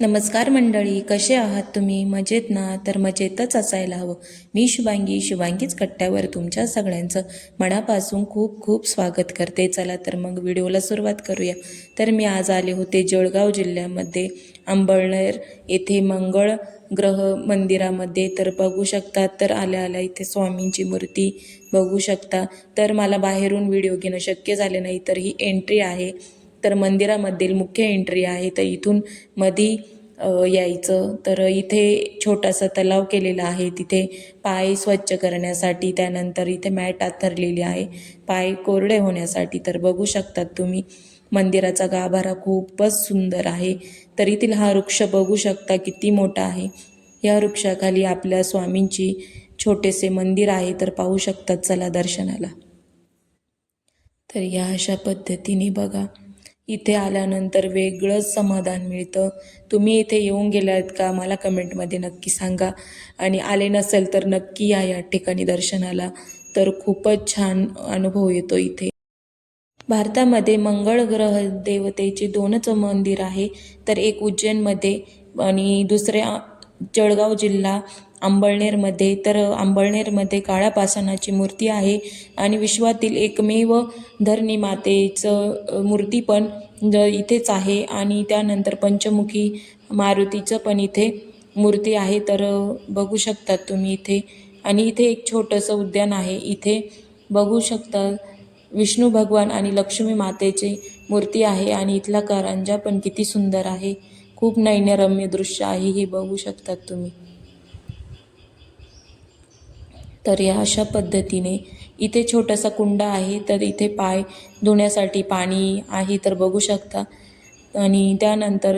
नमस्कार मंडळी कसे आहात तुम्ही? मजेत ना? तर मजेतच असायला हवं. मी शुभांगी शुभांगीच कट्ट्यावर तुमच्या सगळ्यांचं मनापासून खूप खूप स्वागत करते. चला तर मग व्हिडिओला सुरुवात करूया. तर मी आज आले होते जळगाव जिल्ह्यामध्ये अंबळनेर येथे मंगळ ग्रह मंदिरामध्ये. तर बघू शकता तर आल्या आल्या इथे स्वामींची मूर्ती बघू शकता. तर मला बाहेरून व्हिडिओ घेणं शक्य झाले नाही तर ही एंट्री आहे. तर मंदिरामधील मुख्य एंट्री आहे. तर इथून मधी यायचं. तर इथे छोटासा तलाव केलेला आहे. तिथे पाय स्वच्छ करण्यासाठी त्यानंतर इथे मॅट आथरलेली आहे. पाय कोरडे होण्यासाठी. तर बघू शकतात तुम्ही मंदिराचा गाभारा खूपच सुंदर आहे. तर इथील हा वृक्ष बघू शकता किती मोठा आहे. या वृक्षाखाली आपल्या स्वामींची छोटेसे मंदिर आहे. तर पाहू शकतात चला दर्शनाला. तर या अशा पद्धतीने बघा. इथे आल्यानंतर वेगळंच समाधान मिळतं. तुम्ही इथे येऊन गेलात का? मला कमेंटमध्ये नक्की सांगा. आणि आले नसेल तर नक्की या या ठिकाणी दर्शनाला. तर खूपच छान अनुभव येतो इथे. भारतामध्ये मंगळ ग्रह देवतेचे दोनच मंदिर आहे. तर एक उज्जैनमध्ये आणि दुसरे जळगाव जिल्हा अंबळनेरमध्ये तर अंबळनेरमध्ये काळ्या पाषाणाची मूर्ती आहे आणि विश्वातील एकमेव धरणी मातेचं मूर्ती पण इथेच आहे. आणि त्यानंतर पंचमुखी मारुतीचं पण इथे मूर्ती आहे. तर बघू शकतात तुम्ही इथे. आणि इथे एक छोटंसं उद्यान आहे. इथे बघू शकता विष्णू भगवान आणि लक्ष्मी मातेची मूर्ती आहे. आणि इथला कारंजा पण किती सुंदर आहे. खूप नैन्यरम्य दृश्य आहे हे बघू शकतात तुम्ही. तर या अशा पद्धतीने इथे छोटासा कुंड आहे तर इथे पाय धुण्यासाठी पाणी आहे तर बघू शकता. आणि त्यानंतर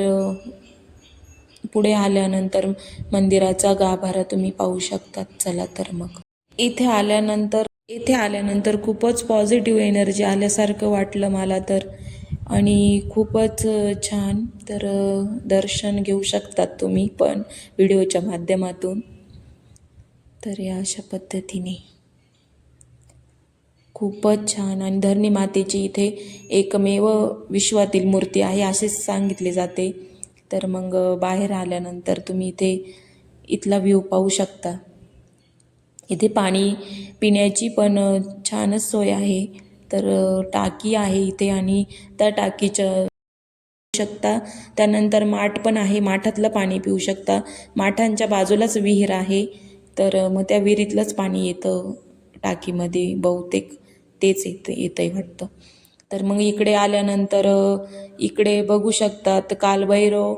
पुढे आल्यानंतर मंदिराचा गाभारा तुम्ही पाहू शकतात. चला तर मग. इथे आल्यानंतर इथे आल्यानंतर खूपच पॉझिटिव्ह एनर्जी आल्यासारखं वाटलं मला तर. आणि खूपच छान. तर दर्शन घेऊ शकतात तुम्ही पण व्हिडिओच्या माध्यमातून. तर या अशा पद्धतीने. खूपच छान. आणि धरणी मातेची इथे एकमेव विश्वातील मूर्ती आहे असेच सांगितले जाते. तर मग बाहेर आल्यानंतर तुम्ही इथे इथला व्ह्यू पाहू शकता. इथे पाणी पिण्याची पण छानच सोय आहे. तर टाकी आहे इथे आणि त्या टाकीच्या शकता. त्यानंतर माठ पण आहे माठातलं पाणी पिऊ शकता. माठांच्या बाजूलाच विहीर आहे. तर मग त्या विहिरीतलंच पाणी येतं टाकीमध्ये बहुतेक तेच येतं येतंय वाटतं. तर मग इकडे आल्यानंतर इकडे बघू शकतात कालभैरव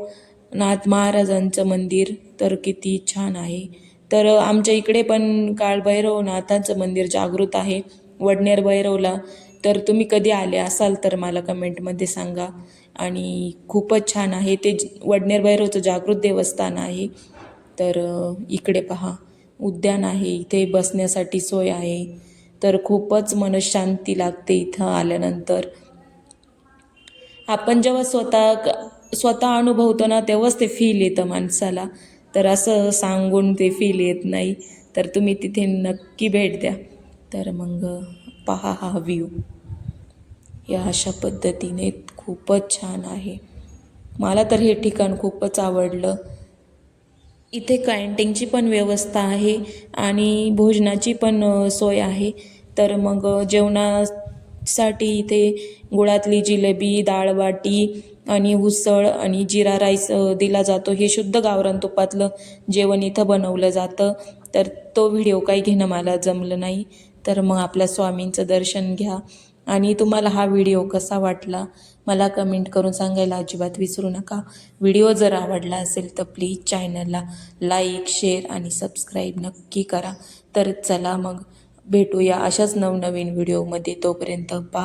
नाथ महाराजांचं मंदिर. तर किती छान आहे. तर आमच्या इकडे पण काळभैरवनाथांचं मंदिर जागृत आहे. वडनेर भैरवला तर तुम्ही कधी आले असाल तर मला कमेंटमध्ये सांगा. आणि खूपच छान आहे ते वडनेर भैरवचं जागृत देवस्थान आहे. तर इकडे पहा उद्यान आहे इथे बसण्यासाठी सोय आहे. तर खूपच मनशांती लागते इथं आल्यानंतर. आपण जेव्हा स्वतः क- स्वतः अनुभवतो ना तेव्हाच ते फील येतं माणसाला. तर असं सांगून ते फील येत नाही. तर तुम्ही तिथे नक्की भेट द्या. तर मग पहा हा व्ह्यू या अशा पद्धतीने खूपच छान आहे. मला तर हे ठिकाण खूपच आवडलं. इथे कॅन्टीनची पण व्यवस्था आहे आणि भोजनाची पण सोय आहे. तर मग जेवणासाठी इथे गुळातली जिलेबी डाळबाटी आणि उसळ आणि जिरा राईस दिला जातो. हे शुद्ध गावरान तुपातलं जेवण इथं बनवलं जातं. तर तो व्हिडिओ काही घेणं मला जमलं नाही. तर मग आपल्या स्वामींचं दर्शन घ्या. आणि तुम्हाला हा व्हिडिओ कसा वाटला मला कमेंट करून सांगायला अजिबात विसरू नका. व्हिडिओ जर आवडला असेल तर प्लीज चॅनलला लाईक शेअर आणि सबस्क्राईब नक्की करा. तर चला मग भेटूया अशाच नवनवीन व्हिडिओमध्ये. तोपर्यंत पा